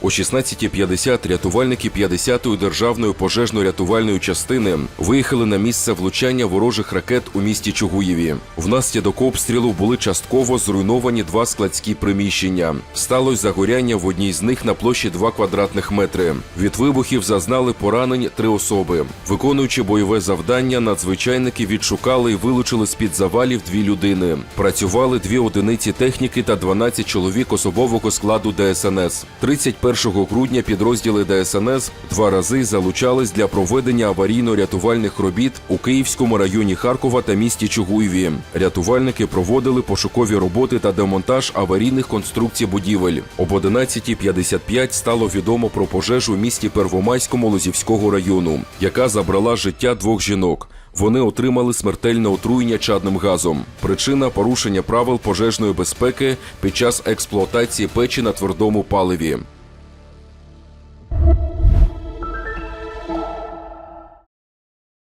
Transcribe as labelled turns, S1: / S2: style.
S1: О 16.50 рятувальники 50-ї державної пожежно-рятувальної частини виїхали на місце влучання ворожих ракет у місті Чугуєві. Внаслідок обстрілу були частково зруйновані два складські приміщення. Сталося загоряння в одній з них на площі 2 квадратних метри. Від вибухів зазнали поранень три особи. Виконуючи бойове завдання, надзвичайники відшукали і вилучили з-під завалів дві людини. Працювали дві одиниці техніки та 12 чоловік особового складу ДСНС. 31 грудня підрозділи ДСНС два рази залучались для проведення аварійно-рятувальних робіт у Київському районі Харкова та місті Чугуєві. Рятувальники проводили пошукові роботи та демонтаж аварійних конструкцій будівель. Об 11.55 стало відомо про пожежу в місті Первомайському Лозівського району, яка забрала життя двох жінок. Вони отримали смертельне отруєння чадним газом. Причина порушення правил пожежної безпеки під час експлуатації печі на твердому паливі.